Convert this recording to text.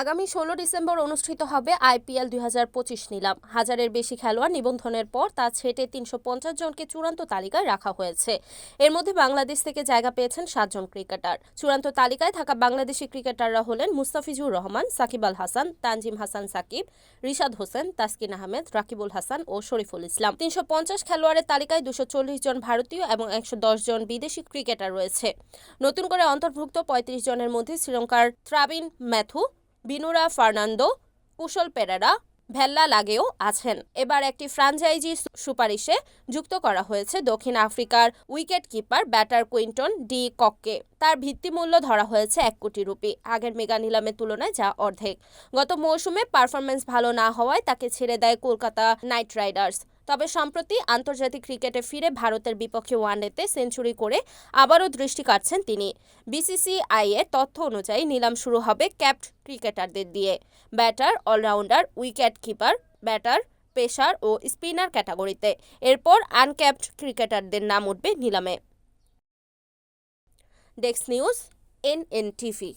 আগামী ষোলো ডিসেম্বর অনুষ্ঠিত হবে আইপিএল দুই হাজার পঁচিশ নিলাম। হাজারের বেশি খেলোয়াড় নিবন্ধনের পর তা ছেটে তিনশো পঞ্চাশ জনকে চূড়ান্ত তালিকায় রাখা হয়েছে। এর মধ্যে বাংলাদেশ থেকে জায়গা পেয়েছেন সাতজন ক্রিকেটার। চূড়ান্ত তালিকায় থাকা বাংলাদেশি ক্রিকেটাররা হলেন মুস্তাফিজুর রহমান, সাকিব আল হাসান, তানজিম হাসান সাকিব, রিশাদ হোসেন, তাসকিন আহমেদ, রাকিবুল হাসান ও শরীফুল ইসলাম। তিনশো পঞ্চাশ খেলোয়াড়ের তালিকায় দুশো চল্লিশ জন ভারতীয় এবং একশো দশ জন বিদেশি ক্রিকেটার রয়েছে। নতুন করে অন্তর্ভুক্ত পঁয়ত্রিশ জনের মধ্যে শ্রীলঙ্কার ত্রাবিন ম্যাথু বিনুরা ফার্নান্দো, কুশল পেরেরা, ভেল্লা লাগেও আছেন। এবার একটি ফ্রাঞ্চাইজি সুপারিশে যুক্ত করা হয়েছে দক্ষিণ আফ্রিকার wicket keeper batter Quinton de কককে। তার ভিত্তিমূল্য ধরা হয়েছে এক কোটি রুপি। আগের মেগা নিলামের তুলনায় যা অর্ধেক। গত মৌসুমে পারফরমেন্স ভালো না হওয়ায় তাকে ছেড়ে দেয় কলকাতা নাইট রাইডার্স। তবে সম্প্রতি আন্তর্জাতিক ক্রিকেটে ফিরে ভারতের বিপক্ষে ওয়ানডেতে সেঞ্চুরি করে আবারও দৃষ্টি কাটছেন তিনি। বিসিসিআই এর তথ্য অনুযায়ী নিলাম শুরু হবে ক্যাপ্ট ক্রিকেটারদের দিয়ে। Batter, allrounder, wicket keeper, batter, pacer ও স্পিনার ক্যাটাগরিতে। এরপর আনক্যাপ্ট ক্রিকেটারদের নাম উঠবে নিলামে। Desk news, NNTV.